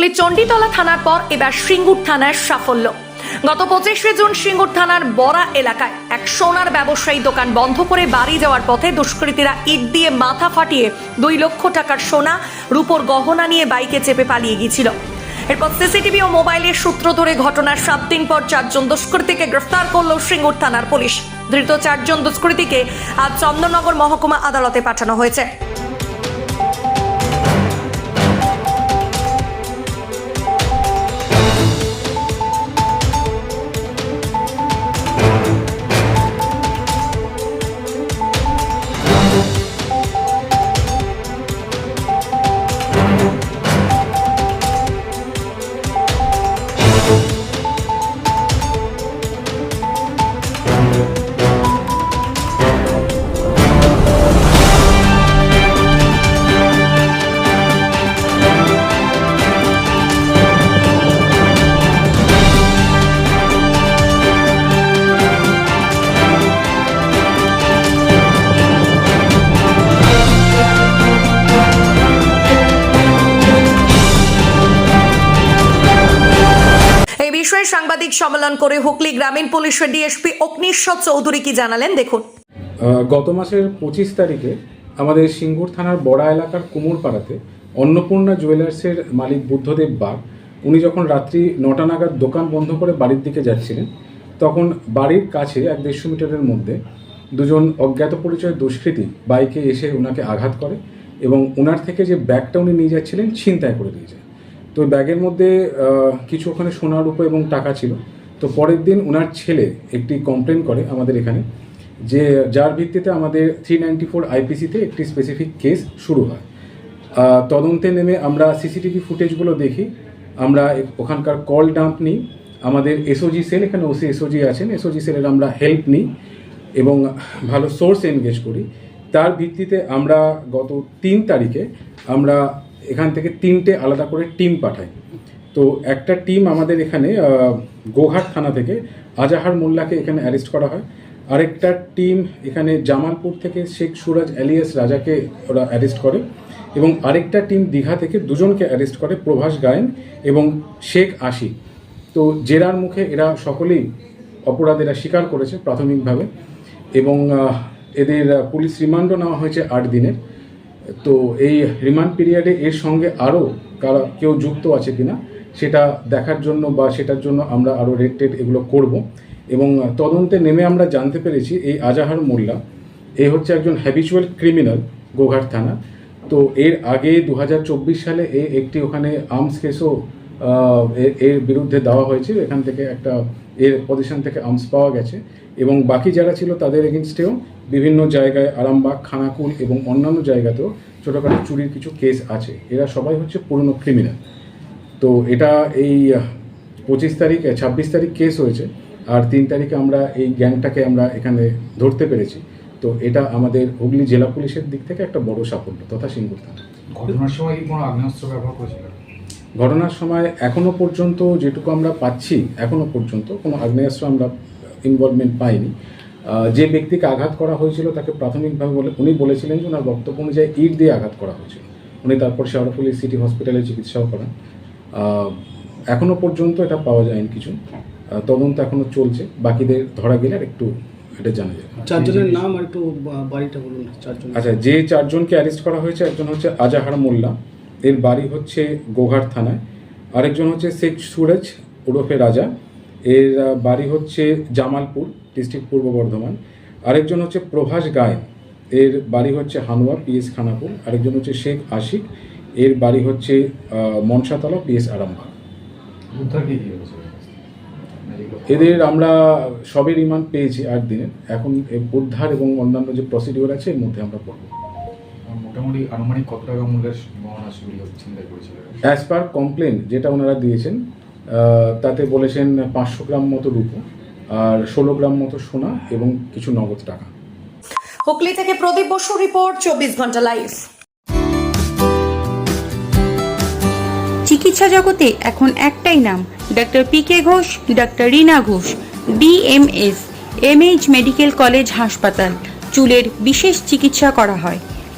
হুগলির চণ্ডীতলা থানার পর এবার সিঙ্গুর থানার সাফল্য। গত পঁচিশে জুন সিঙ্গুর থানার বড়া এলাকায় এক সোনার ব্যবসায়ী দোকান বন্ধ করে বাড়ি যাওয়ার পথে দুষ্কৃতীরা ইট দিয়ে মাথা ফাটিয়ে দুই লক্ষ টাকার সোনা, রূপোর গহনা নিয়ে বাইকে চেপে পালিয়ে গিয়েছিল। এরপর সিসিটিভি ও মোবাইলের সূত্র ধরে ঘটনার সাত দিন পর চারজন দুষ্কৃতীকে গ্রেফতার করল সিঙ্গুর থানার পুলিশ। ধৃত চারজন দুষ্কৃতীকে আজ চন্দননগর মহকুমা আদালতে পাঠানো হয়েছে। বিষয়ে সাংবাদিক সম্মেলন করে হুগলি গ্রামীণ পুলিশের ডিএসপি অগ্নিশ্বর চৌধুরী কি জানালেন? দেখুন। গত মাসের পঁচিশ তারিখে আমাদের সিঙ্গুর থানার বড়া এলাকার কুমোরপাড়াতে অন্নপূর্ণা জুয়েলার্সের মালিক বুদ্ধদেব বাগ, উনি যখন রাত্রি নটা নাগাদ দোকান বন্ধ করে বাড়ির দিকে যাচ্ছিলেন, তখন বাড়ির কাছে এক দেড়শো মিটারের মধ্যে দুজন অজ্ঞাত পরিচয় দুষ্কৃতী বাইকে এসে ওনাকে আঘাত করে এবং ওনার থেকে যে ব্যাগটা উনি নিয়ে যাচ্ছিলেন ছিনতাই করে দিয়ে যায়। তো ব্যাগের মধ্যে কিছু ওখানে সোনার উপর এবং টাকা ছিল। তো পরের দিন ওনার ছেলে একটি কমপ্লেন করে আমাদের এখানে যে যার ভিত্তিতে আমাদের থ্রি নাইনটি ফোর আইপিসিতে একটি স্পেসিফিক কেস শুরু হয়। তদন্তে নেমে আমরা সিসিটিভি ফুটেজগুলো দেখি, আমরা ওখানকার কল ডাম্প নিই, আমাদের এসওজি সেল এখানে ওসি এসওজি আছেন এসওজি সেলের আমরা হেল্প নিই এবং ভালো সোর্স এনগেজ করি। তার ভিত্তিতে আমরা গত তিন তারিখে আমরা এখান থেকে তিনটে আলাদা করে টিম পাঠায় তো একটা টিম আমাদের এখানে গোঘাট থানা থেকে আজাহার মোল্লাকে এখানে অ্যারেস্ট করা হয়। আরেকটা টিম এখানে জামালপুর থেকে শেখ সুরাজ অ্যালিয়াস রাজাকে ওরা অ্যারেস্ট করে এবং আরেকটা টিম দীঘা থেকে দুজনকে অ্যারেস্ট করে প্রভাস গায়েন এবং শেখ আশি। তো জেরার মুখে এরা সকলেই অপরাধ এরা স্বীকার করেছে প্রাথমিকভাবে এবং এদের পুলিশ রিমান্ডও নেওয়া হয়েছে আট দিনের। তো এই রিমান্ড পিরিয়ডে এর সঙ্গে আরও কারা কেউ যুক্ত আছে কিনা, সেটা দেখার জন্য বা সেটার জন্য আমরা আরও রেড টেড এগুলো করব। এবং তদন্তে নেমে আমরা জানতে পেরেছি এই আজাহার মোল্লা, এ হচ্ছে একজন হ্যাবিচুয়াল ক্রিমিনাল গোঘাট থানা। তো এর আগে দু হাজার চব্বিশ সালে এ একটি ওখানে আর্মস কেসও এর বিরুদ্ধে দেওয়া হয়েছে এখান থেকে একটা এর পজিশন থেকে আর্মস পাওয়া গেছে। এবং বাকি যারা ছিল তাদের এগেনস্টেও বিভিন্ন জায়গায় আরামবাগ, খানাকুল এবং অন্যান্য জায়গাতেও ছোটোখাটো চুরির কিছু কেস আছে। এরা সবাই হচ্ছে পুরনো ক্রিমিনাল তো এটা এই পঁচিশ তারিখ ছাব্বিশ তারিখ কেস হয়েছে। আর তিন তারিখে আমরা এই গ্যাংটাকে আমরা এখানে ধরতে পেরেছি। তো এটা আমাদের হুগলি জেলা পুলিশের দিক থেকে একটা বড় সাফল্য, তথা সিঙ্গুর থানা। ঘটনার সময় কি কোনো আগ্নেয়াস্ত্র ব্যবহার করেছিল? ঘটনার সময় এখনও পর্যন্ত যেটুকু আমরা পাচ্ছি এখনও পর্যন্ত কোনো আগ্নেয়াস্ত্র আমরা ইনভলভমেন্ট পাইনি। যে ব্যক্তিকে আঘাত করা হয়েছিল তাকে প্রাথমিকভাবে বলে উনি বলেছিলেন যে ওনার বক্তব্য অনুযায়ী ইট দিয়ে আঘাত করা হয়েছিল। উনি তারপর শেওড়াফুলি সিটি হসপিটালে চিকিৎসাও করেন। আহ, এখনও পর্যন্ত এটা পাওয়া যায়নি কিছু। তদন্ত এখনও চলছে। বাকিদের ধরা গেলে আর একটু এটা জানা যাবে। চারজনের নাম আর একটু বাড়িটা বলুন চারজন আচ্ছা যে চারজনকে অ্যারেস্ট করা হয়েছে একজন হচ্ছে আজাহার মোল্লা। এর বাড়ি হচ্ছে গোঘাট থানায়। আরেকজন হচ্ছে শেখ সুরজ ওরফে রাজা। এর বাড়ি হচ্ছে জামালপুর ডিস্ট্রিক্ট পূর্ব বর্ধমান। আরেকজন হচ্ছে প্রভাস গায়েন এর বাড়ি হচ্ছে হানুয়া পিএস খানাপুর। আরেকজন হচ্ছে শেখ আশিক। এর বাড়ি হচ্ছে মনসাতলা পিএস আরামবাগ। এদের আমরা সবে রিমান্ড পেয়েছি আট দিনের। এখন উদ্ধার এবং অন্যান্য যে প্রসিডিওর আছে এর মধ্যে আমরা করব মোটামুটি আনুমানিক কত টাকা মূল্যের অ্যাজ পার কমপ্লেন যেটা ওনারা দিয়েছেন তাতে বলেছেন পাঁচশো গ্রাম মতো রূপো আর ষোলো গ্রাম মতো সোনা এবং কিছু নগদ টাকা। হুগলি থেকে প্রদীপ বসু রিপোর্ট চব্বিশ ঘণ্টা লাইভ। চিকিৎসা জগতে এখন একটাই নাম doctor P K Ghosh doctor Rina Ghosh BMS MH medical college হাসপাতাল চুলের বিশেষ চিকিৎসা করা হয়।